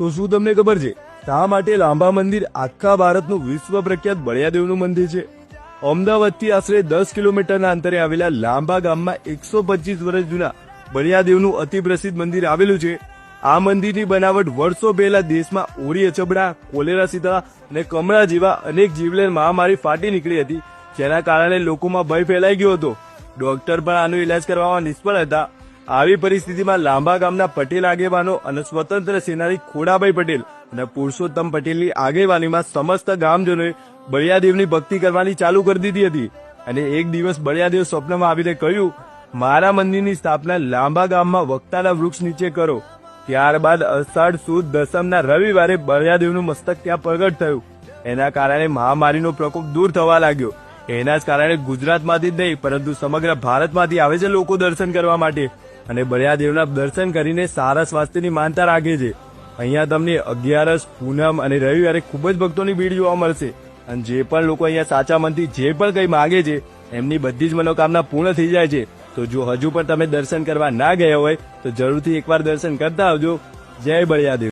તો શું તમને ખબર છે? શા માટે લાંબા મંદિર આખા ભારતનું વિશ્વ પ્રખ્યાત બળિયાદેવનું મંદિર છે? અમદાવાદથી આશરે દસ કિલોમીટરના અંતરે આવેલા લાંબા ગામમાં એકસો પચીસ વર્ષ જૂના બળિયાદેવનું અતિ પ્રસિદ્ધ મંદિર આવેલું છે. આ મંદિરની બનાવટ વર્ષો પહેલા દેશમાં ઓરી, અચબડા, કોલેરા સીતા અને કમળા જેવા અનેક જીવલેણ મહામારી ફાટી નીકળી હતી, જેના કારણે લોકોમાં ભય ફેલાઈ ગયો હતો. ડોક્ટર પણ આનો ઇલાજ કરવામાં નિષ્ફળ હતા. આવી પરિસ્થિતિમાં લાંબા ગામના પટેલ આગેવાનો અને સ્વતંત્ર સેનાની ખોડાભાઈ પટેલ અને પુરુષોત્તમ પટેલની આગેવાનીમાં સમસ્ત ગામજનોએ બળિયાદેવની ભક્તિ કરવાની ચાલુ કરી દીધી હતી. અને એક દિવસ બળિયાદેવ સ્વપ્નમાં આવીને કહ્યું, મારા મંદિરની સ્થાપના લાંબા ગામમાં વક્તાના વૃક્ષ નીચે કરો. ત્યારબાદ અષાઢ સુદ દસમના રવિવારે બળિયાદેવનું મસ્તક ત્યાં પ્રગટ થયું. એના કારણે મહામારીનો પ્રકોપ દૂર થવા લાગ્યો. એના જ કારણે ગુજરાતમાંથી જ નહીં, પરંતુ સમગ્ર ભારતમાંથી આવે છે લોકો દર્શન કરવા માટે. અને બળિયાદેવના દર્શન કરીને સારા સ્વાસ્થ્યની માનતા રાખે છે. અહીંયા તમને અગિયારસ, પૂનમ અને રવિવારે ખૂબ જ ભક્તોની ભીડ જોવા મળશે. અને જે પણ લોકો અહીંયા સાચા મનથી જે પણ કંઈ માગે છે, એમની બધી જ મનોકામના પૂર્ણ થઈ જાય છે. તો જો હજુ પણ તમે દર્શન કરવા ના ગયા હોય, તો જરૂરથી એકવાર દર્શન કરતા આવજો. જય બળિયાદેવ